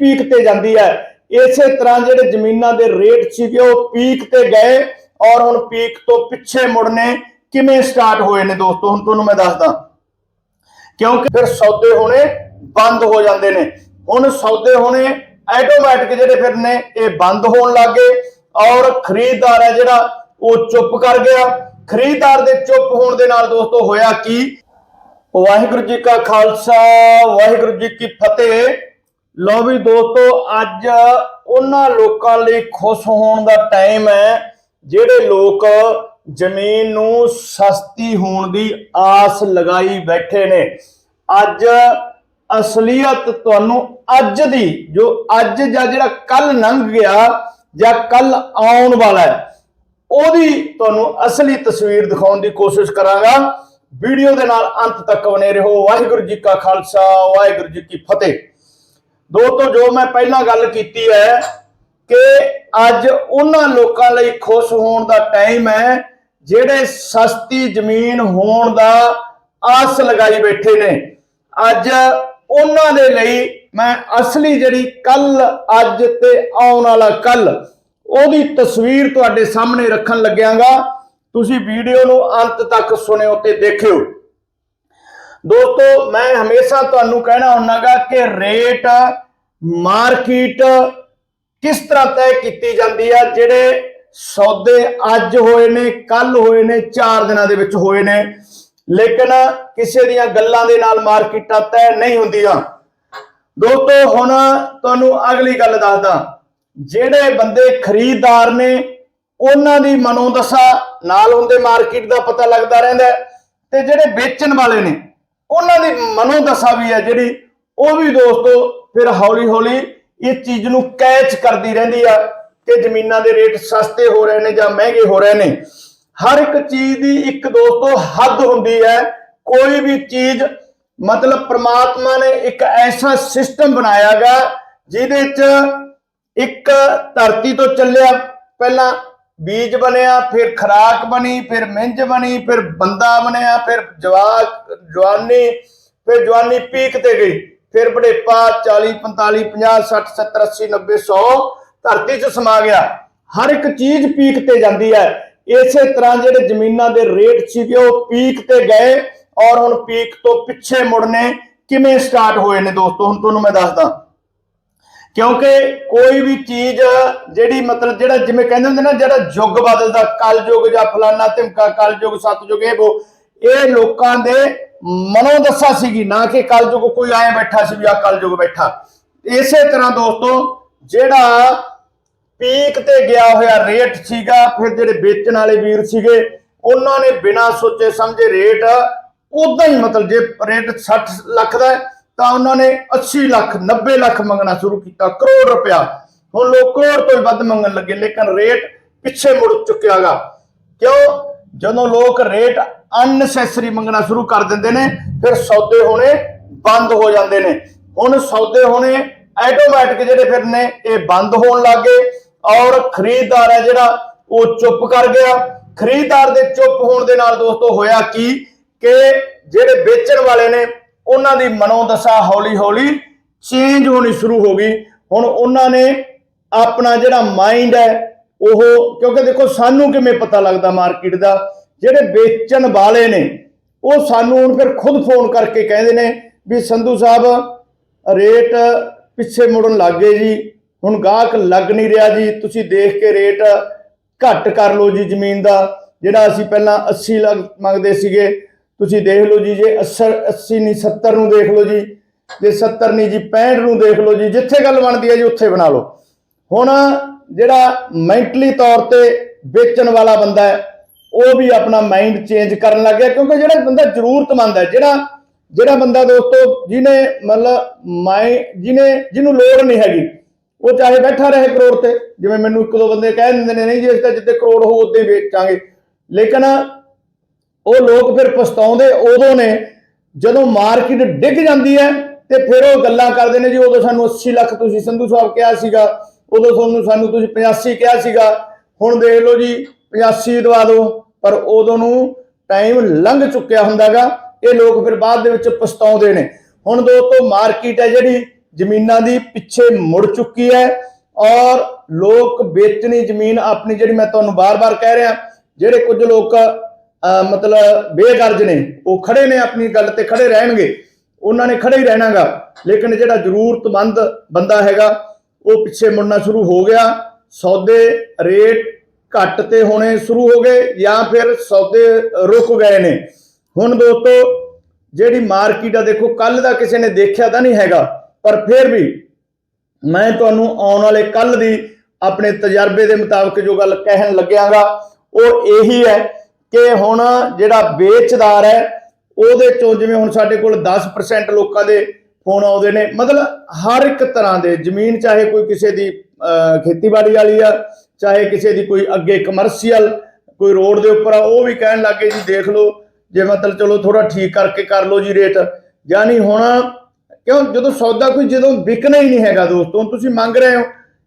Peak ਤੇ ਜਾਂਦੀ ਹੈ। ਇਸੇ ਤਰ੍ਹਾਂ ਜਿਹੜੇ ਜ਼ਮੀਨਾਂ ਦੇ ਰੇਟ ਸੀਗੇ ਉਹ ਪੀਕ ਤੇ ਗਏ ਔਰ ਹੁਣ ਪੀਕ ਤੋਂ ਪਿੱਛੇ ਮੁੜਨੇ ਕਿਵੇਂ ਸਟਾਰਟ ਹੋਏ ਨੇ ਦੋਸਤੋ? ਹੁਣ ਤੁਹਾਨੂੰ ਮੈਂ ਦੱਸਦਾ। ਕਿਉਂਕਿ ਫਿਰ ਸੌਦੇ ਹੋਣੇ ਬੰਦ ਹੋ ਜਾਂਦੇ ਨੇ। ਹੁਣ ਸੌਦੇ ਹੋਣੇ ਆਟੋਮੈਟਿਕ ਜਿਹੜੇ ਫਿਰ ਨੇ, ਇਹ ਬੰਦ ਹੋਣ ਲੱਗੇ ਔਰ ਖਰੀਦਦਾਰ ਹੈ ਜਿਹੜਾ, ਉਹ ਚੁੱਪ ਕਰ ਗਿਆ। ਖਰੀਦਦਾਰ ਦੇ ਚੁੱਪ ਹੋਣ ਦੇ ਨਾਲ ਦੋਸਤੋ ਹੋਇਆ ਕੀ? ਵਾਹਿਗੁਰੂ ਜੀ ਕਾ ਖਾਲਸਾ, ਵਾਹਿਗੁਰੂ ਜੀ ਕੀ ਫਤਿਹ। ਲਓ ਵੀ ਦੋਸਤੋ, ਅੱਜ ਉਹਨਾਂ ਲੋਕਾਂ ਲਈ ਖੁਸ਼ ਹੋਣ ਦਾ ਟਾਈਮ ਹੈ, ਜਿਹੜੇ ਲੋਕ ਜ਼ਮੀਨ ਨੂੰ ਸਸਤੀ ਹੋਣ ਦੀ ਆਸ ਲਗਾਈ ਬੈਠੇ ਨੇ। ਅੱਜ ਅਸਲੀਅਤ ਤੁਹਾਨੂੰ ਅੱਜ ਦੀ, ਜੋ ਅੱਜ ਜਾਂ ਜਿਹੜਾ ਕੱਲ ਲੰਘ ਗਿਆ ਜਾਂ ਕੱਲ ਆਉਣ ਵਾਲਾ ਹੈ, ਉਹਦੀ ਤੁਹਾਨੂੰ ਅਸਲੀ ਤਸਵੀਰ ਦਿਖਾਉਣ ਦੀ ਕੋਸ਼ਿਸ਼ ਕਰਾਂਗਾ। ਵੀਡੀਓ ਦੇ ਨਾਲ ਅੰਤ ਤੱਕ ਬਨੇ ਰਹੋ। ਵਾਹਿਗੁਰੂ ਜੀ ਕਾ ਖਾਲਸਾ, ਵਾਹਿਗੁਰੂ ਜੀ ਕੀ ਫਤਿਹ। ਦੋਸਤੋ, ਜੋ ਮੈਂ ਪਹਿਲਾਂ ਗੱਲ ਕੀਤੀ ਹੈ ਕਿ ਅੱਜ ਉਹਨਾਂ ਲੋਕਾਂ ਲਈ ਖੁਸ਼ ਹੋਣ ਦਾ ਟਾਈਮ ਹੈ, ਜਿਹੜੇ ਸਸਤੀ ਜ਼ਮੀਨ ਹੋਣ ਦਾ ਆਸ ਲਗਾਈ ਬੈਠੇ ਨੇ। ਅੱਜ ਉਹਨਾਂ ਦੇ ਲਈ ਮੈਂ ਅਸਲੀ ਜਿਹੜੀ ਕੱਲ, ਅੱਜ ਤੇ ਆਉਣ ਵਾਲਾ ਕੱਲ, ਉਹਦੀ ਤਸਵੀਰ ਤੁਹਾਡੇ ਸਾਹਮਣੇ ਰੱਖਣ ਲੱਗਿਆਗਾ। ਤੁਸੀਂ ਵੀਡੀਓ ਨੂੰ ਅੰਤ ਤੱਕ ਸੁਣਿਓ ਤੇ ਦੇਖਿਓ। ਦੋਸਤੋ, ਮੈਂ ਹਮੇਸ਼ਾ ਤੁਹਾਨੂੰ ਕਹਿਣਾ ਹੁੰਨਾਗਾ ਕਿ ਰੇਟ, ਮਾਰਕੀਟ ਕਿਸ ਤਰ੍ਹਾਂ ਤੈਅ ਕੀਤੀ ਜਾਂਦੀ ਹੈ ਜਿਹੜੇ ਸੌਦੇ ਅੱਜ ਹੋਏ ਨੇ ਕੱਲ ਹੋਏ ਨੇ 4 ਦਿਨਾਂ ਦੇ ਵਿੱਚ ਹੋਏ ਨੇ। ਲੇਕਿਨ ਕਿਸੇ ਦੀਆਂ ਗੱਲਾਂ ਦੇ ਨਾਲ ਮਾਰਕੀਟਾਂ ਤੈਅ ਨਹੀਂ ਹੁੰਦੀਆਂ। ਦੋਸਤੋ, ਹੁਣ ਤੁਹਾਨੂੰ ਅਗਲੀ ਗੱਲ ਦੱਸਦਾ। ਜਿਹੜੇ ਬੰਦੇ ਖਰੀਦਦਾਰ ਨੇ, ਉਹਨਾਂ ਦੀ ਮਨੋਦਸ਼ਾ ਨਾਲ ਹੁੰਦੇ ਮਾਰਕੀਟ ਦਾ ਪਤਾ ਲੱਗਦਾ ਰਹਿੰਦਾ ਤੇ ਜਿਹੜੇ ਵੇਚਣ ਵਾਲੇ ਨੇ ਉਹਨਾਂ ਦੀ ਮਨੋਦਸ਼ਾ ਵੀ ਹੈ ਜਿਹੜੀ, ਉਹ ਵੀ ਦੋਸਤੋ ਫਿਰ ਹੌਲੀ ਹੌਲੀ ਇਸ ਚੀਜ਼ ਨੂੰ ਕੈਚ ਕਰਦੀ ਰਹਿੰਦੀ ਆ ਕਿ ਜ਼ਮੀਨਾਂ ਦੇ ਰੇਟ ਸਸਤੇ ਹੋ ਰਹੇ ਨੇ ਜਾਂ ਮਹਿੰਗੇ ਹੋ ਰਹੇ ਨੇ। ਹਰ ਇੱਕ ਚੀਜ਼ ਦੀ ਇੱਕ ਦੋਸਤੋ ਹੱਦ ਹੁੰਦੀ ਹੈ। ਕੋਈ ਵੀ ਚੀਜ਼, ਮਤਲਬ ਪ੍ਰਮਾਤਮਾ ਨੇ ਇੱਕ ਐਸਾ ਸਿਸਟਮ ਬਣਾਇਆਗਾ ਜਿਹਦੇ 'ਚ ਇੱਕ ਧਰਤੀ ਤੋਂ ਚੱਲਿਆ, ਪਹਿਲਾਂ ਬੀਜ ਬਣਿਆ, ਫਿਰ ਖਰਾਕ ਬਣੀ, ਫਿਰ ਮਿੰਜ ਬਣੀ, ਫਿਰ ਬੰਦਾ ਬਣਿਆ, ਫਿਰ ਜਵਾਕ, ਜਵਾਨੀ, ਫਿਰ ਜਵਾਨੀ ਪੀਕ ਤੇ ਗਈ, ਫਿਰ ਬੜੇਪਾ 40 45 50 60 70 80 90 100 ਧਰਤੀ 'ਚ ਸਮਾ ਗਿਆ। ਹਰ ਇੱਕ ਚੀਜ਼ ਪੀਕ ਤੇ ਜਾਂਦੀ ਹੈ। ਇਸੇ ਤਰ੍ਹਾਂ ਜਿਹੜੇ ਜ਼ਮੀਨਾਂ ਦੇ ਰੇਟ ਸੀਗੇ, ਉਹ ਪੀਕ ਤੇ ਗਏ ਔਰ ਹੁਣ ਪੀਕ ਤੋਂ ਪਿੱਛੇ ਮੁੜਨੇ ਕਿਵੇਂ ਸਟਾਰਟ ਹੋਏ ਨੇ ਦੋਸਤੋ? ਹੁਣ ਤੁਹਾਨੂੰ ਮੈਂ ਦੱਸਦਾ। ਕਿਉਂਕਿ ਕੋਈ ਵੀ ਚੀਜ਼ ਜਿਹੜੀ ਮਤਲਬ ਜਿਹੜਾ ਜਿਵੇਂ ਕਹਿੰਦੇ ਹੁੰਦੇ ਨਾ ਜਿਹੜਾ ਯੁੱਗ ਬਦਲਦਾ ਕਲ ਯੁੱਗ ਜਾਂ ਫਲਾਨਾ ਧਿਮਕਾ ਕਲ ਯੁੱਗ ਸਤਯੁਗ ਇਹ ਉਹ ਇਹ ਲੋਕਾਂ ਦੇ ਮਨੋਦਸ਼ਾ ਸੀਗੀ ਨਾ ਕਿ ਕਲ ਯੁੱਗ ਕੋਈ ਆਏ ਬੈਠਾ ਸੀ ਵੀ ਆ ਕਲ ਯੁੱਗ ਬੈਠਾ। ਇਸੇ ਤਰ੍ਹਾਂ ਦੋਸਤੋ ਜਿਹੜਾ ਪੀਕ ਤੇ ਗਿਆ ਹੋਇਆ ਰੇਟ ਸੀਗਾ ਫਿਰ ਜਿਹੜੇ ਵੇਚਣ ਵਾਲੇ ਵੀਰ ਸੀਗੇ ਉਹਨਾਂ ਨੇ ਬਿਨਾਂ ਸੋਚੇ ਸਮਝੇ ਰੇਟ ਉਦਾਂ ਹੀ ਮਤਲਬ ਜੇ ਰੇਟ 60 ਲੱਖ ਦਾ ਹੈ, ਤਾਂ ਉਹਨਾਂ ਨੇ 80 ਲੱਖ 90 ਲੱਖ ਮੰਗਣਾ ਸ਼ੁਰੂ ਕੀਤਾ, ਕਰੋੜ ਰੁਪਇਆ। ਹੁਣ ਲੋਕ ਕਰੋੜ ਤੋਂ ਵੀ ਵੱਧ ਮੰਗਣ ਲੱਗੇ, ਲੇਕਿਨ ਰੇਟ ਪਿੱਛੇ ਮੁੜ ਚੁੱਕਿਆਗਾ। ਕਿਉਂ? ਜਦੋਂ ਲੋਕ ਰੇਟ ਅਨਸੈਸਰੀ ਮੰਗਣਾ ਸ਼ੁਰੂ ਕਰ ਦਿੰਦੇ ਨੇ, ਫਿਰ ਸੌਦੇ ਹੋਣੇ ਬੰਦ ਹੋ ਜਾਂਦੇ ਨੇ। ਹੁਣ ਸੌਦੇ ਹੋਣੇ ਆਟੋਮੈਟਿਕ ਜਿਹੜੇ ਫਿਰ ਨੇ, ਇਹ ਬੰਦ ਹੋਣ ਲੱਗੇ ਔਰ ਖਰੀਦਦਾਰ ਹੈ ਜਿਹੜਾ, ਉਹ ਚੁੱਪ ਕਰ ਗਿਆ। ਖਰੀਦਦਾਰ ਦੇ ਚੁੱਪ ਹੋਣ ਦੇ ਨਾਲ ਦੋਸਤੋ ਹੋਇਆ ਕੀ? ਕਿ ਜਿਹੜੇ ਵੇਚਣ ਵਾਲੇ ਨੇ ਉਹਨਾਂ ਦੀ ਮਨੋਦਸ਼ਾ ਹੌਲੀ ਹੌਲੀ ਚੇਂਜ ਹੋਣੀ ਸ਼ੁਰੂ ਹੋ ਗਈ। ਹੁਣ ਉਹਨਾਂ ਨੇ ਆਪਣਾ ਜਿਹੜਾ ਮਾਈਂਡ ਹੈ, ਉਹ ਕਿਉਂਕਿ ਦੇਖੋ ਸਾਨੂੰ ਕਿਵੇਂ ਪਤਾ ਲੱਗਦਾ ਮਾਰਕੀਟ ਦਾ? ਜਿਹੜੇ ਵੇਚਣ ਵਾਲੇ ਨੇ, ਉਹ ਸਾਨੂੰ ਹੁਣ ਫਿਰ ਖੁਦ ਫੋਨ ਕਰਕੇ ਕਹਿੰਦੇ ਨੇ ਵੀ ਸੰਧੂ ਸਾਹਿਬ ਰੇਟ ਪਿੱਛੇ ਮੁੜਨ ਲੱਗ ਗਏ ਜੀ। ਹੁਣ ਗਾਹਕ ਲੱਗ ਨਹੀਂ ਰਿਹਾ ਜੀ। ਤੁਸੀਂ ਦੇਖ ਕੇ ਰੇਟ ਘੱਟ ਕਰ ਲਓ ਜੀ ਜ਼ਮੀਨ ਦਾ, ਜਿਹੜਾ ਅਸੀਂ ਪਹਿਲਾਂ 80 ਲੱਖ ਮੰਗਦੇ ਸੀਗੇ। ਤੁਸੀਂ ਦੇਖ ਲਓ ਜੀ, ਜੇ 80 80 ਨਹੀਂ 70 ਨੂੰ ਦੇਖ ਲਓ ਜੀ, ਜੇ 70 ਨਹੀਂ ਜੀ 65 ਨੂੰ ਦੇਖ ਲਓ ਜੀ, ਜਿੱਥੇ ਗੱਲ ਬਣਦੀ ਹੈ ਜੀ ਉੱਥੇ ਬਣਾ ਲਓ। ਹੁਣ ਜਿਹੜਾ ਮੈਂਟਲੀ ਤੌਰ ਤੇ ਵੇਚਣ ਵਾਲਾ ਬੰਦਾ ਹੈ, ਉਹ ਵੀ ਆਪਣਾ ਮਾਈਂਡ ਚੇਂਜ ਕਰਨ ਲੱਗ ਗਿਆ, ਕਿਉਂਕਿ ਜਿਹੜਾ ਬੰਦਾ ਜ਼ਰੂਰਤਮੰਦ ਹੈ, ਜਿਹੜਾ ਜਿਹੜਾ ਬੰਦਾ ਦੋਸਤੋ, ਜਿਹਨੇ ਮਤਲਬ ਮਾਈ ਜਿਹਨੇ, ਜਿਹਨੂੰ ਲੋੜ ਨਹੀਂ ਹੈਗੀ, ਉਹ ਚਾਹੇ ਬੈਠਾ ਰਹੇ ਕਰੋੜ ਤੇ, ਜਿਵੇਂ ਮੈਨੂੰ ਇੱਕ ਦੋ ਬੰਦੇ ਕਹਿ ਦਿੰਦੇ ਨੇ, ਨਹੀਂ ਜੀ ਇਸ ਤਾਂ ਜਿੱਤੇ ਕਰੋੜ ਹੋ ਉੱਤੇ ਵੇਚਾਂਗੇ। ਲੇਕਿਨ ਉਹ ਲੋਕ ਫਿਰ ਪਛਤਾਉਂਦੇ ਉਦੋਂ ਨੇ, ਜਦੋਂ ਮਾਰਕੀਟ ਡਿੱਗ ਜਾਂਦੀ ਹੈ ਤੇ ਫਿਰ ਉਹ ਗੱਲਾਂ ਕਰਦੇ ਨੇ ਜੀ, ਉਦੋਂ ਸਾਨੂੰ 80 ਲੱਖ ਤੁਸੀਂ ਸੰਧੂ ਸਾਹਿਬ ਕਿਹਾ ਸੀਗਾ, ਉਦੋਂ ਤੁਹਾਨੂੰ ਸਾਨੂੰ ਤੁਸੀਂ 85 ਕਿਹਾ ਸੀਗਾ, ਹੁਣ ਦੇਖ ਲਓ ਜੀ 85 ਦਵਾ ਦਿਓ, ਪਰ ਉਦੋਂ ਨੂੰ ਟਾਈਮ ਲੰਘ ਚੁੱਕਿਆ ਹੁੰਦਾਗਾ, ਇਹ ਲੋਕ ਫਿਰ ਬਾਅਦ ਦੇ ਵਿੱਚ ਪਛਤਾਉਂਦੇ ਨੇ। ਹੁਣ ਦੋਸਤੋ, ਮਾਰਕੀਟ ਹੈ ਜਿਹੜੀ, ਜ਼ਮੀਨਾਂ ਦੀ ਪਿੱਛੇ ਮੁੜ ਚੁੱਕੀ ਹੈ ਔਰ ਲੋਕ ਵੇਚਣੀ ਜ਼ਮੀਨ ਆਪਣੀ ਜਿਹੜੀ ਮੈਂ ਤੁਹਾਨੂੰ ਬਾਰ-ਬਾਰ ਕਹਿ ਰਿਹਾ, ਜਿਹੜੇ ਕੁਝ ਲੋਕ ਮਤਲਬ ਬੇਗਰਜ ਨੇ, ਉਹ ਖੜੇ ਨੇ ਆਪਣੀ ਗੱਲ ਤੇ ਖੜੇ ਰਹਿਣਗੇ। ਉਹਨਾਂ ਨੇ ਖੜੇ ਹੀ ਰਹਿਣਾਗਾ। ਲੇਕਿਨ ਜਿਹੜਾ ਜ਼ਰੂਰਤਮੰਦ ਬੰਦਾ ਹੈਗਾ, ਉਹ ਪਿੱਛੇ ਮੁੜਨਾ ਸ਼ੁਰੂ ਹੋ ਗਿਆ। ਸੌਦੇ ਰੇਟ ਘੱਟ ਤੇ ਹੋਣੇ ਸ਼ੁਰੂ ਹੋ ਗਏ, ਜਾਂ ਫਿਰ ਸੌਦੇ ਰੁਕ ਗਏ ਨੇ। ਹੁਣ ਦੋਸਤੋ, ਜਿਹੜੀ ਮਾਰਕੀਟ ਆ, ਦੇਖੋ ਕੱਲ ਦਾ ਕਿਸੇ ਨੇ ਦੇਖਿਆ ਤਾਂ ਨਹੀਂ ਹੈਗਾ, ਪਰ ਫਿਰ ਵੀ ਮੈਂ ਤੁਹਾਨੂੰ ਆਉਣ ਵਾਲੇ ਕੱਲ ਦੀ ਆਪਣੇ ਤਜਰਬੇ ਦੇ ਮੁਤਾਬਕ ਜੋ ਗੱਲ ਕਹਿਣ ਲੱਗਿਆਗਾ, ਉਹ ਇਹੀ ਹੈ ਕਿ ਹੁਣ ਜਿਹੜਾ ਵੇਚਦਾਰ ਹੈ, ਉਹਦੇ ਚੋਂ ਜਿਵੇਂ ਹੁਣ ਸਾਡੇ ਕੋਲ 10% ਲੋਕਾਂ ਦੇ ਫੋਨ ਆਉਂਦੇ ਨੇ, ਮਤਲਬ ਹਰ ਇੱਕ ਤਰ੍ਹਾਂ ਦੇ ਜ਼ਮੀਨ, ਚਾਹੇ ਕੋਈ ਕਿਸੇ ਦੀ ਖੇਤੀਬਾੜੀ ਵਾਲੀ ਆ, ਚਾਹੇ ਕਿਸੇ ਦੀ ਕੋਈ ਅੱਗੇ ਕਮਰਸ਼ੀਅਲ ਕੋਈ ਰੋਡ ਦੇ ਉੱਪਰ ਆ, ਉਹ ਵੀ ਕਹਿਣ ਲੱਗੇ ਜੀ, ਦੇਖ ਲਓ, ਜੇ ਮਤਲਬ ਚਲੋ ਥੋੜਾ ਠੀਕ ਕਰਕੇ ਕਰ ਲਓ ਜੀ ਰੇਟ। ਯਾਨੀ ਹੁਣ ਕਿਉਂ, ਜਦੋਂ ਸੌਦਾ ਕੋਈ ਜਦੋਂ ਵਿਕਣਾ ਹੀ ਨਹੀਂ ਹੈਗਾ ਦੋਸਤੋ ਤੁਸੀਂ ਮੰਗ ਰਹੇ ਹੋ,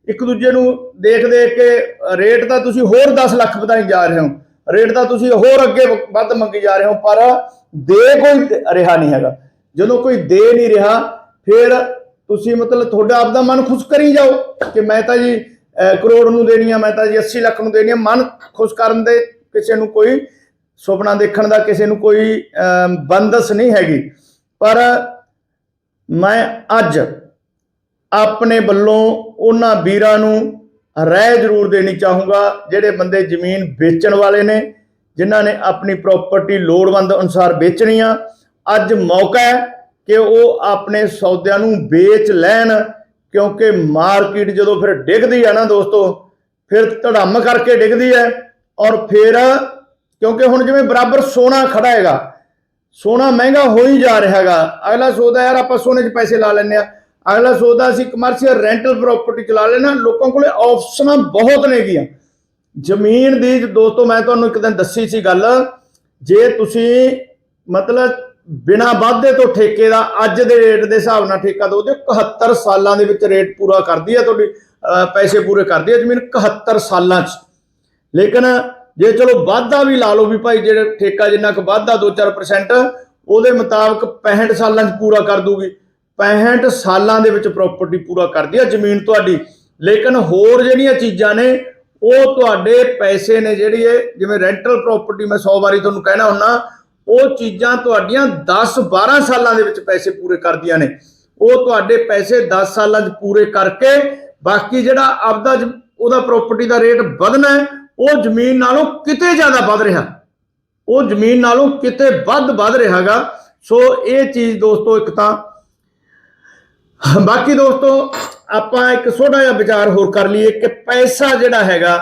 ਇੱਕ ਦੂਜੇ ਨੂੰ ਦੇਖ ਦੇਖ ਕੇ ਰੇਟ ਤਾਂ ਤੁਸੀਂ ਹੋਰ 10 ਲੱਖ ਵਧਾਈ ਜਾ ਰਹੇ ਹੋ। ਰੇਟ ਤਾਂ ਤੁਸੀਂ ਹੋਰ ਅੱਗੇ ਵੱਧ ਮੰਗੀ ਜਾ ਰਹੇ ਹੋ ਪਰ ਦੇ ਕੋਈ ਰਿਹਾ ਨਹੀਂ ਹੈਗਾ। ਜਦੋਂ ਕੋਈ ਦੇ ਨਹੀਂ ਰਿਹਾ ਫਿਰ ਤੁਸੀਂ ਮਤਲਬ ਤੁਹਾਡਾ ਆਪਦਾ ਮਨ ਖੁਸ਼ ਕਰੀ ਜਾਓ ਕਿ ਮੈਂ ਤਾਂ ਜੀ ਕਰੋੜ ਨੂੰ ਦੇਣੀ ਆ ਮੈਂ ਤਾਂ ਜੀ 80 ਲੱਖ ਨੂੰ ਦੇਣੀ ਆ। ਮਨ ਖੁਸ਼ ਕਰਨ ਦੇ ਕਿਸੇ ਨੂੰ ਕੋਈ ਸੁਪਨਾ ਦੇਖਣ ਦਾ ਕਿਸੇ ਨੂੰ ਕੋਈ ਅਹ, ਬੰਦਸ ਨਹੀਂ ਹੈਗੀ। ਪਰ ਮੈਂ ਅੱਜ ਆਪਣੇ ਵੱਲੋਂ ਉਹਨਾਂ ਵੀਰਾਂ ਨੂੰ ਰਾਏ ਜ਼ਰੂਰ ਦੇਣੀ ਚਾਹੂੰਗਾ, ਜਿਹੜੇ ਬੰਦੇ ਜ਼ਮੀਨ ਵੇਚਣ ਵਾਲੇ ਨੇ, ਜਿਨ੍ਹਾਂ ਨੇ ਆਪਣੀ ਪ੍ਰਾਪਰਟੀ ਲੋੜਵੰਦ ਅਨੁਸਾਰ ਵੇਚਣੀ ਆ, ਅੱਜ ਮੌਕਾ ਹੈ ਕਿ ਉਹ ਆਪਣੇ ਸੌਦਿਆਂ ਨੂੰ ਵੇਚ ਲੈਣ, ਕਿਉਂਕਿ ਮਾਰਕੀਟ ਜਦੋਂ ਫਿਰ ਡਿੱਗਦੀ ਆ ਨਾ ਦੋਸਤੋ, ਫਿਰ ਧੜਮ ਕਰਕੇ ਡਿੱਗਦੀ ਹੈ, ਔਰ ਫਿਰ, ਕਿਉਂਕਿ ਹੁਣ ਜਿਵੇਂ ਬਰਾਬਰ ਸੋਨਾ ਖੜਾ ਹੈਗਾ, ਸੋਨਾ ਮਹਿੰਗਾ ਹੋ ਹੀ ਜਾ ਰਿਹਾ ਹੈਗਾ, ਅਗਲਾ ਸੋਚਦਾ ਯਾਰ ਆਪਾਂ ਸੋਨੇ 'ਚ ਪੈਸੇ ਲਾ ਲੈਂਦੇ ਆ ਅਗਲਾ ਸੋਚਦਾ ਅਸੀਂ ਕਮਰਸ਼ੀਅਲ ਰੈਂਟਲ ਪ੍ਰਾਪਰਟੀ ਚਲਾ ਲੈਣਾ, ਲੋਕਾਂ ਕੋਲੇ ਆਪਸ਼ਨਾਂ ਬਹੁਤ ਨੇਗੀਆਂ। ਜ਼ਮੀਨ ਦੀ ਦੋਸਤੋ, ਮੈਂ ਤੁਹਾਨੂੰ ਇੱਕ ਦਿਨ ਦੱਸੀ ਸੀ ਗੱਲ, ਜੇ ਤੁਸੀਂ ਮਤਲਬ ਬਿਨਾ ਵਾਧੇ ਤੋਂ ਠੇਕੇ ਦਾ ਅੱਜ ਦੇ ਰੇਟ ਦੇ ਹਿਸਾਬ ਨਾਲ ਠੇਕਾ ਦੋਗੇ 71 ਸਾਲਾਂ ਦੇ ਵਿੱਚ ਰੇਟ ਪੂਰਾ ਕਰਦੀ ਹੈ ਤੁਹਾਡੀ ਪੈਸੇ ਪੂਰੇ ਕਰਦੀ ਹੈ ਜ਼ਮੀਨ 71 ਸਾਲਾਂ 'ਚ। ਲੇਕਿਨ ਜੇ ਚਲੋ ਵਾਧਾ ਵੀ ਲਾ ਲਓ ਵੀ ਭਾਈ, ਜਿਹੜੇ ਠੇਕਾ ਜਿੰਨਾ ਕੁ ਵਾਧਾ 2-4% ਉਹਦੇ ਮੁਤਾਬਕ 65 ਸਾਲਾਂ 'ਚ ਪੂਰਾ ਕਰ ਦੂਗੀ। 65 ਸਾਲਾਂ ਦੇ ਵਿੱਚ ਪ੍ਰਾਪਰਟੀ ਪੂਰਾ ਕਰਦੀ ਹੈ ਜ਼ਮੀਨ ਤੁਹਾਡੀ, ਲੇਕਿਨ ਹੋਰ ਜਿਹੜੀਆਂ ਚੀਜ਼ਾਂ ਨੇ, ਉਹ ਤੁਹਾਡੇ ਪੈਸੇ ਨੇ ਜਿਹੜੀ ਇਹ, ਜਿਵੇਂ ਰੈਂਟਲ ਪ੍ਰਾਪਰਟੀ ਮੈਂ 100 ਵਾਰੀ ਤੁਹਾਨੂੰ ਕਹਿਣਾ ਹੁੰਨਾ, ਉਹ ਚੀਜ਼ਾਂ ਤੁਹਾਡੀਆਂ 10-12 ਸਾਲਾਂ ਦੇ ਵਿੱਚ ਪੈਸੇ ਪੂਰੇ ਕਰਦੀਆਂ ਨੇ। ਉਹ ਤੁਹਾਡੇ ਪੈਸੇ 10 ਸਾਲਾਂ 'ਚ ਪੂਰੇ ਕਰਕੇ, ਬਾਕੀ ਜਿਹੜਾ ਆਪਦਾ ਜ- ਉਹਦਾ ਪ੍ਰਾਪਰਟੀ ਦਾ ਰੇਟ ਵਧਣਾ ਉਹ ਜ਼ਮੀਨ ਨਾਲੋਂ ਕਿਤੇ ਜ਼ਿਆਦਾ ਵੱਧ ਰਿਹਾ। ਉਹ ਜ਼ਮੀਨ ਨਾਲੋਂ ਕਿਤੇ ਵੱਧ ਵੱਧ ਰਿਹਾਗਾ। ਸੋ ਇਹ ਚੀਜ਼ ਦੋਸਤੋ ਇੱਕ ਤਾਂ ਬਾਕੀ ਦੋਸਤੋ, ਆਪਾਂ ਇੱਕ ਛੋਟਾ ਜਿਹਾ ਵਿਚਾਰ ਹੋਰ ਕਰ ਲਈਏ ਕਿ ਪੈਸਾ ਜਿਹੜਾ ਹੈਗਾ,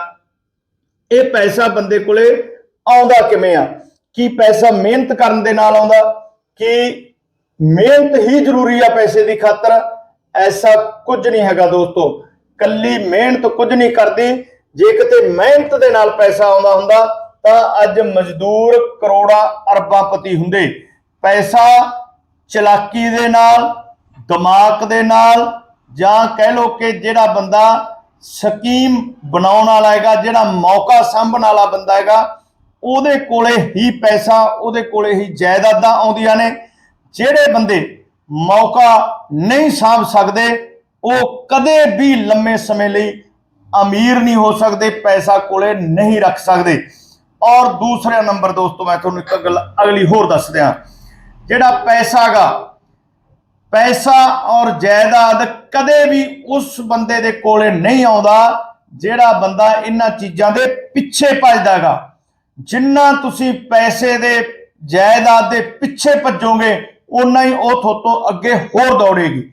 ਇਹ ਪੈਸਾ ਬੰਦੇ ਕੋਲੇ ਆਉਂਦਾ ਕਿਵੇਂ ਆ? ਕੀ ਪੈਸਾ ਮਿਹਨਤ ਕਰਨ ਦੇ ਨਾਲ ਆਉਂਦਾ? ਕਿ ਮਿਹਨਤ ਹੀ ਜ਼ਰੂਰੀ ਆ ਪੈਸੇ ਦੀ ਖਾਤਰ? ਐਸਾ ਕੁਝ ਨਹੀਂ ਹੈਗਾ ਦੋਸਤੋ। ਕੱਲੀ ਮਿਹਨਤ ਕੁਝ ਨਹੀਂ ਕਰਦੀ। ਜੇ ਕਿਤੇ ਮਿਹਨਤ ਦੇ ਨਾਲ ਪੈਸਾ ਆਉਂਦਾ ਹੁੰਦਾ, ਤਾਂ ਅੱਜ ਮਜ਼ਦੂਰ ਕਰੋੜਾਂ ਅਰਬਾਂ ਪਤੀ ਹੁੰਦੇ। ਪੈਸਾ ਚਲਾਕੀ ਦੇ ਨਾਲ ਦਿਮਾਗ ਦੇ ਨਾਲ ਜਾਂ ਕਹਿ ਲੋ ਕਿ ਜਿਹੜਾ ਬੰਦਾ ਸਕੀਮ ਬਣਾਉਣ ਵਾਲਾ ਹੈਗਾ, ਜਿਹੜਾ ਮੌਕਾ ਸਾਂਭਣ ਵਾਲਾ ਬੰਦਾ ਹੈਗਾ, ਉਹਦੇ ਕੋਲੇ ਹੀ ਪੈਸਾ, ਉਹਦੇ ਕੋਲੇ ਹੀ ਜਾਇਦਾਦਾਂ ਆਉਂਦੀਆਂ ਨੇ। ਜਿਹੜੇ ਬੰਦੇ ਮੌਕਾ ਨਹੀਂ ਸਾਂਭ ਸਕਦੇ, ਉਹ ਕਦੇ ਵੀ ਲੰਮੇ ਸਮੇਂ ਲਈ ਅਮੀਰ ਨਹੀਂ ਹੋ ਸਕਦੇ, ਪੈਸਾ ਕੋਲੇ ਨਹੀਂ ਰੱਖ ਸਕਦੇ। ਔਰ ਦੂਸਰਾ ਨੰਬਰ ਦੋਸਤੋ, ਮੈਂ ਤੁਹਾਨੂੰ ਇੱਕ ਗੱਲ ਅਗਲੀ ਹੋਰ ਦੱਸ ਦਿਆਂ। ਜਿਹੜਾ ਪੈਸਾ ਗਾ ਪੈਸਾ ਔਰ ਜਾਇਦਾਦ ਕਦੇ ਵੀ ਉਸ ਬੰਦੇ ਦੇ ਕੋਲੇ ਨਹੀਂ ਆਉਂਦਾ ਜਿਹੜਾ ਬੰਦਾ ਇਹਨਾਂ ਚੀਜ਼ਾਂ ਦੇ ਪਿੱਛੇ ਭੱਜਦਾਗਾ। ਜਿੰਨਾ ਤੁਸੀਂ ਪੈਸੇ ਦੇ, ਜਾਇਦਾਦ ਦੇ ਪਿੱਛੇ ਭੱਜੋਗੇ ਉਨਾ ਹੀ ਉਹ ਥੋਤੋਂ ਅੱਗੇ ਹੋਰ ਦੌੜੇਗੀ।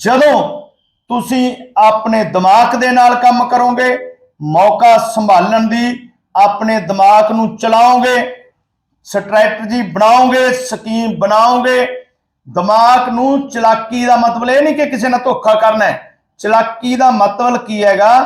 ਜਦੋਂ ਤੁਸੀਂ ਆਪਣੇ ਦਿਮਾਗ ਦੇ ਨਾਲ ਕੰਮ ਕਰੋਗੇ, ਮੌਕਾ ਸੰਭਾਲਣ ਦੀ ਆਪਣੇ ਦਿਮਾਗ ਨੂੰ ਚਲਾਓਗੇ, ਸਟ੍ਰੈਟਜੀ ਬਣਾਓਗੇ, ਸਕੀਮ ਬਣਾਓਗੇ ਦਿਮਾਗ ਨੂੰ ਚਲਾਕੀ ਦਾ ਮਤਲਬ ਇਹ ਨਹੀਂ ਕਿ ਕਿਸੇ ਨਾਲ ਧੋਖਾ ਕਰਨਾ ਹੈ। ਚਲਾਕੀ ਦਾ ਮਤਲਬ ਕੀ ਹੈਗਾ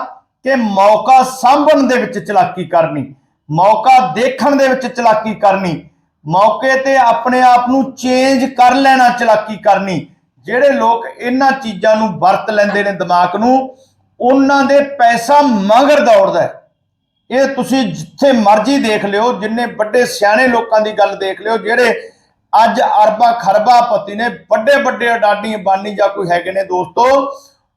ਕਿ ਮੌਕਾ ਸਾਂਭਣ ਦੇ ਵਿੱਚ ਚਲਾਕੀ ਕਰਨੀ, ਮੌਕਾ ਦੇਖਣ ਦੇ ਵਿੱਚ ਚਲਾਕੀ ਕਰਨੀ, ਮੌਕੇ ਤੇ ਆਪਣੇ ਆਪ ਨੂੰ ਚੇਂਜ ਕਰ ਲੈਣਾ ਚਲਾਕੀ ਕਰਨੀ। ਜਿਹੜੇ ਲੋਕ ਇਹਨਾਂ ਚੀਜ਼ਾਂ ਨੂੰ ਵਰਤ ਲੈਂਦੇ ਨੇ ਦਿਮਾਗ ਨੂੰ, ਉਹਨਾਂ ਦੇ ਪੈਸਾ ਮਗਰ ਦੌੜਦਾ ਇਹ ਤੁਸੀਂ ਜਿੱਥੇ ਮਰਜ਼ੀ ਦੇਖ ਲਿਓ, ਜਿੰਨੇ ਵੱਡੇ ਸਿਆਣੇ ਲੋਕਾਂ ਦੀ ਗੱਲ ਦੇਖ ਲਿਓ, ਜਿਹੜੇ ਅੱਜ ਅਰਬਾਂ ਖਰਬਾਂ ਪਤੀ ਨੇ ਵੱਡੇ ਵੱਡੇ ਅਡਾਨੀ ਬਾਨੀ ਜਾਂ ਕੋਈ ਹੈਗੇ ਨੇ ਦੋਸਤੋ,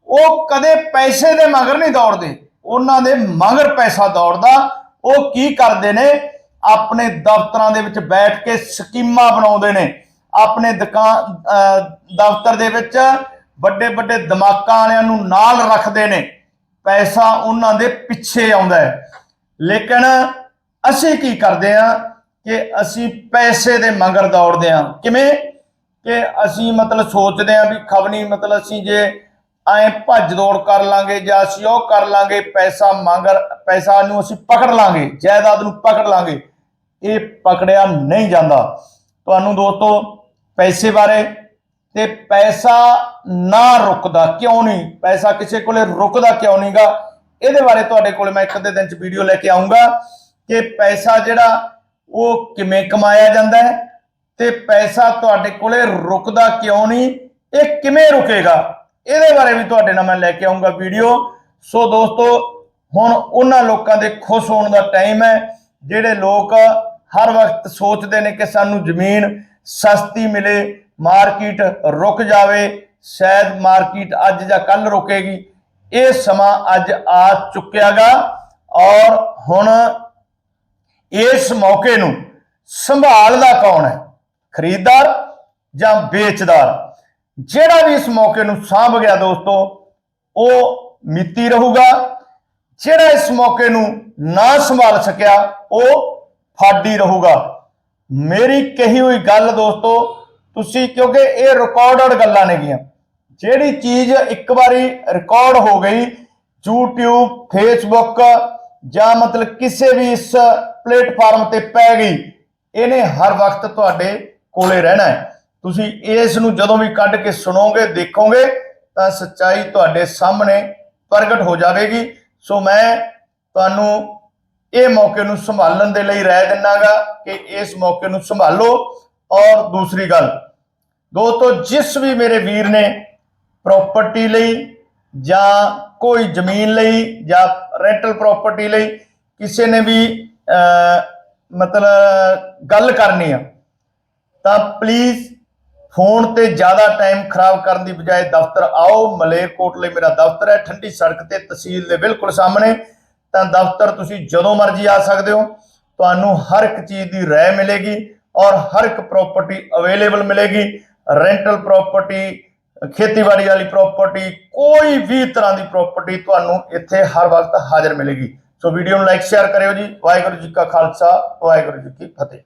ਉਹ ਕਦੇ ਪੈਸੇ ਦੇ ਮਗਰ ਨਹੀਂ ਦੌੜਦੇ। ਉਹਨਾਂ ਦੇ ਮਗਰ ਪੈਸਾ ਦੌੜਦਾ। ਉਹ ਕੀ ਕਰਦੇ ਨੇ? ਆਪਣੇ ਦਫ਼ਤਰਾਂ ਦੇ ਵਿੱਚ ਬੈਠ ਕੇ ਸਕੀਮਾਂ ਬਣਾਉਂਦੇ ਨੇ। ਆਪਣੇ ਦੁਕਾਨ, ਅਹ, ਦਫ਼ਤਰ ਦੇ ਵਿੱਚ ਵੱਡੇ ਵੱਡੇ ਦਿਮਾਗਾਂ ਵਾਲਿਆਂ ਨੂੰ ਨਾਲ ਰੱਖਦੇ ਨੇ। ਪੈਸਾ ਉਹਨਾਂ ਦੇ ਪਿੱਛੇ ਆਉਂਦਾ ਹੈ। ਲੇਕਿਨ ਅਸੀਂ ਕੀ ਕਰਦੇ ਆ ਕਿ ਅਸੀਂ ਪੈਸੇ ਦੇ ਮੰਗਰ ਦੌੜਦੇ ਆ ਕਿਵੇਂ? ਕਿ ਅਸੀਂ ਮਤਲਬ ਸੋਚਦੇ ਆ ਵੀ ਖਬਨੀ ਮਤਲਬ ਅਸੀਂ ਜੇ ਐ ਭੱਜ ਦੌੜ ਕਰ ਲਾਂਗੇ ਜਾਂ ਅਸੀਂ ਉਹ ਕਰ ਲਾਂਗੇ, ਪੈਸਾ ਮਗਰ, ਪੈਸਾ ਨੂੰ ਅਸੀਂ ਪਕੜ ਲਾਂਗੇ, ਜਾਇਦਾਦ ਨੂੰ ਪਕੜ ਲਾਂਗੇ, ਇਹ ਪਕੜਿਆ ਨਹੀਂ ਜਾਂਦਾ। ਤੁਹਾਨੂੰ ਦੋਸਤੋ, ਪੈਸੇ ਬਾਰੇ ਤੇ ਪੈਸਾ ਨਾ ਰੁਕਦਾ ਕਿਉਂ ਨਹੀਂ? ਪੈਸਾ ਕਿਸੇ ਕੋਲੇ ਰੁਕਦਾ ਕਿਉਂ ਨਹੀਂਗਾ? ਇਹਦੇ ਬਾਰੇ ਤੁਹਾਡੇ ਕੋਲ ਮੈਂ ਇੱਕ ਅੱਧੇ ਦਿਨ ਚ ਵੀਡੀਓ ਲੈ ਕੇ ਆਉਂਗਾ ਕਿ ਪੈਸਾ ਜਿਹੜਾ ਉਹ ਕਿਵੇਂ ਕਮਾਇਆ ਜਾਂਦਾ ਹੈ? ਤੇ ਪੈਸਾ ਤੁਹਾਡੇ ਕੋਲੇ ਰੁਕਦਾ ਕਿਉਂ ਨਹੀਂ? ਇਹ ਕਿਵੇਂ ਰੁਕੇਗਾ? ਇਹਦੇ ਬਾਰੇ ਵੀ ਤੁਹਾਡੇ ਨਾਲ ਮੈਂ ਲੈ ਕੇ ਆਉਂਗਾ ਵੀਡੀਓ। ਸੋ ਦੋਸਤੋ, ਹੁਣ ਉਹਨਾਂ ਲੋਕਾਂ ਦੇ ਖੁਸ਼ ਹੋਣ ਦਾ ਟਾਈਮ ਹੈ, ਜਿਹੜੇ ਲੋਕ ਹਰ ਵਕਤ ਸੋਚਦੇ ਨੇ ਕਿ ਸਾਨੂੰ ਜ਼ਮੀਨ ਸਸਤੀ ਮਿਲੇ, ਮਾਰਕੀਟ ਰੁਕ ਜਾਵੇ, ਸ਼ਾਇਦ ਮਾਰਕੀਟ ਅੱਜ ਜਾਂ ਕੱਲ ਰੁਕੇਗੀ। ਇਹ ਸਮਾਂ ਅੱਜ ਆ ਚੁੱਕਿਆਗਾ ਔਰ ਹੁਣ ਇਸ ਮੌਕੇ ਨੂੰ ਸੰਭਾਲਦਾ ਕੌਣ ਹੈ? ਖਰੀਦਦਾਰ ਜਾਂ ਵੇਚਦਾਰ? ਜਿਹੜਾ ਵੀ ਇਸ ਮੌਕੇ ਨੂੰ ਸਾਂਭ ਗਿਆ ਦੋਸਤੋ, ਉਹ ਮਿੱਤੀ ਰਹੂਗਾ। ਜਿਹੜਾ ਇਸ ਮੌਕੇ ਨੂੰ ਨਾ ਸੰਭਾਲ ਸਕਿਆ, ਉਹ ਫਾਡੀ ਰਹੂਗਾ। ਮੇਰੀ ਕਹੀ ਹੋਈ ਗੱਲ ਦੋਸਤੋ, ਤੁਸੀਂ ਕਿਉਂਕਿ ਇਹ ਰਿਕਾਰਡਡ ਗੱਲਾਂ ਨੇਗੀਆਂ ਜਿਹੜੀ ਚੀਜ਼ ਇੱਕ ਵਾਰੀ ਰਿਕਾਰਡ ਹੋ ਗਈ, YouTube, Facebook ਜਾਂ ਮਤਲਬ ਕਿਸੇ ਵੀ ਇਸ ਪਲੇਟਫਾਰਮ ਤੇ ਪੈ ਗਈ। ਇਹਨੇ ਹਰ ਵਕਤ ਤੁਹਾਡੇ ਕੋਲੇ ਰਹਿਣਾ ਹੈ। ਤੁਸੀਂ ਇਸ ਨੂੰ ਜਦੋਂ ਵੀ ਕੱਢ ਕੇ ਸੁਣੋਗੇ, ਦੇਖੋਗੇ, ਤਾਂ ਸੱਚਾਈ ਤੁਹਾਡੇ ਸਾਹਮਣੇ ਪ੍ਰਗਟ ਹੋ ਜਾਵੇਗੀ। ਸੋ ਮੈਂ ਤੁਹਾਨੂੰ ਇਹ ਮੌਕੇ ਨੂੰ ਸੰਭਾਲਣ ਦੇ ਲਈ ਰਾਏ ਦਿੰਨਾਗਾ ਕਿ ਇਸ ਮੌਕੇ ਨੂੰ ਸੰਭਾਲੋ। ਔਰ ਦੂਸਰੀ ਗੱਲ, ਦੋਸਤੋ, ਜਿਸ ਵੀ ਮੇਰੇ ਵੀਰ ਨੇ ਪ੍ਰਾਪਰਟੀ ਲਈ ਜਾਂ ਕੋਈ ਜ਼ਮੀਨ ਲਈ ਜਾਂ ਰੈਂਟਲ ਪ੍ਰਾਪਰਟੀ ਲਈ ਕਿਸੇ ਨੇ ਵੀ ਮਤਲਬ ਗੱਲ ਕਰਨੀ ਆ। ਤਾਂ ਪਲੀਜ਼ ਫੋਨ ਤੇ ਜ਼ਿਆਦਾ ਟਾਈਮ ਖਰਾਬ ਕਰਨ ਦੀ ਬਜਾਏ ਦਫ਼ਤਰ ਆਓ। ਮਲੇਰਕੋਟਲੇ ਮੇਰਾ ਦਫ਼ਤਰ ਹੈ। ਠੰਡੀ ਸੜਕ ਤੇ ਤਹਿਸੀਲ ਦੇ ਬਿਲਕੁਲ ਸਾਹਮਣੇ। ਤਾਂ ਦਫ਼ਤਰ ਤੁਸੀਂ ਜਦੋਂ ਮਰਜ਼ੀ ਆ ਸਕਦੇ ਹੋ। ਤੁਹਾਨੂੰ ਹਰ ਇੱਕ ਚੀਜ਼ ਦੀ ਰਾਏ ਮਿਲੇਗੀ ਔਰ ਹਰ ਇੱਕ ਪ੍ਰਾਪਰਟੀ ਅਵੇਲੇਬਲ ਮਿਲੇਗੀ। ਰੈਂਟਲ ਪ੍ਰਾਪਰਟੀ ਖੇਤੀਬਾੜੀ ਵਾਲੀ ਪ੍ਰਾਪਰਟੀ ਕੋਈ ਵੀ ਤਰ੍ਹਾਂ ਦੀ ਪ੍ਰਾਪਰਟੀ ਤੁਹਾਨੂੰ ਇੱਥੇ ਹਰ ਵਕਤ ਹਾਜ਼ਰ ਮਿਲੇਗੀ। ਸੋ ਵੀਡੀਓ ਨੂੰ ਲਾਈਕ ਸ਼ੇਅਰ ਕਰਿਓ ਜੀ। ਵਾਹਿਗੁਰੂ ਜੀ ਕਾ ਖਾਲਸਾ, ਵਾਹਿਗੁਰੂ ਜੀ ਕੀ ਫਤਿਹ।